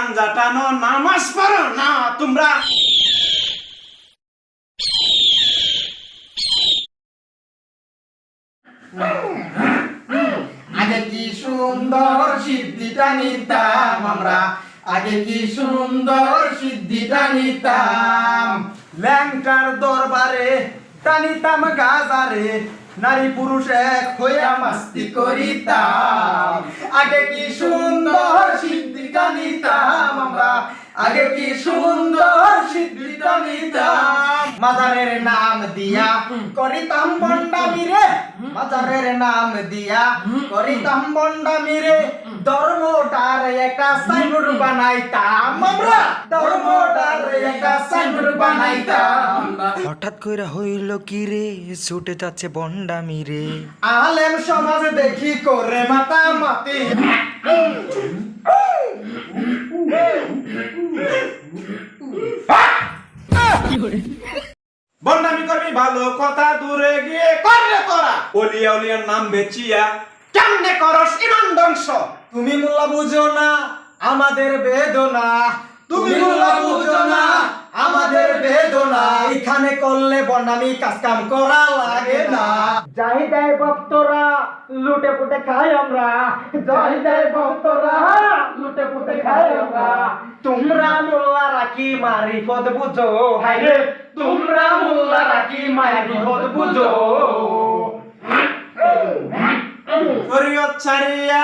গাঞ্জা টানো নামাজ পড়ো না তোমরা। আগে কি সুন্দর সিদ্ধিটা নিতাম আমরা? আগে কি সুন্দর সিদ্ধিটা নিতাম? ল্যাংটার দরবারে টানিতাম গাজারে নারী পুরুষ এক হইয়া মাস্তি করিতাম। আগে কি সুন্দর আগে কি সুন্দর সিদ্ধিটা নিতাম? মাজারের নাম দিয়া করিতাম বন্ডামি রে। মাজারের নাম দিয়া করিতাম বন্ডামি রে। ধর্মটার একটা সাইনবোর্ড বানাইতাম আমরা। ধর্মটার একটা সাইনবোর্ড বানাইতাম। হঠাৎ কইরা হইল কি রে? ছুটে যাচ্ছে বন্ডামি রে। আলেম সমাজ দেখি করে মাতা মাতি বন্ডামি করবি ভালো কথা দূরে গিয়ে করলে করা অলিয়া অলিয়ার নাম বেচিয়া কেমনে করস ইমান ধ্বংস? তুমি মোল্লা বুঝো না আমাদের বেদনা। তুমি মোল্লা বুঝো না আমাদের বেদনা। এখানে করলে বনামি কাজ কাম করা লাগে না। যাই দেয় ভক্তরা লুটে পুটে খাই আমরা। যাই দেয় ভক্তরা লুটে পুটে খাই আমরা তোমরা মোল্লা রাখি মারি পদ বুঝো হাইরে তোমরা মোল্লা রাখি মারি পদ বুঝো। শরীয়ত ছাড়িয়া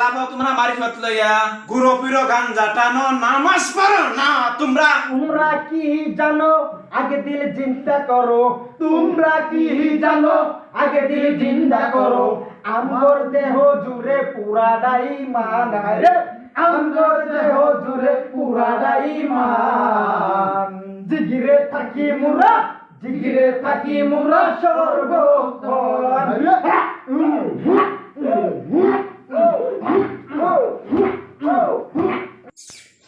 লাভ তোমরা মারিফত লইয়া। গুরু পিরো গাঞ্জা টানো নামাজ পড়ো। না তোমরা তোমরা কি জানো? আগে দিল চিন্তা করো। তোমরা কি জানো? আগে দিল চিন্তা করো। দেহ জুড়ে পুরাটাই মান রে। আমগর দেহ ইমান। জিগিরে থাকি মুরা জিগিরে থাকি মুরা সর্বক্ষণ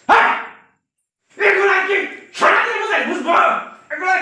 হ্যাঁ! এগুলা কি সারাদিন বুঝব? এগুলা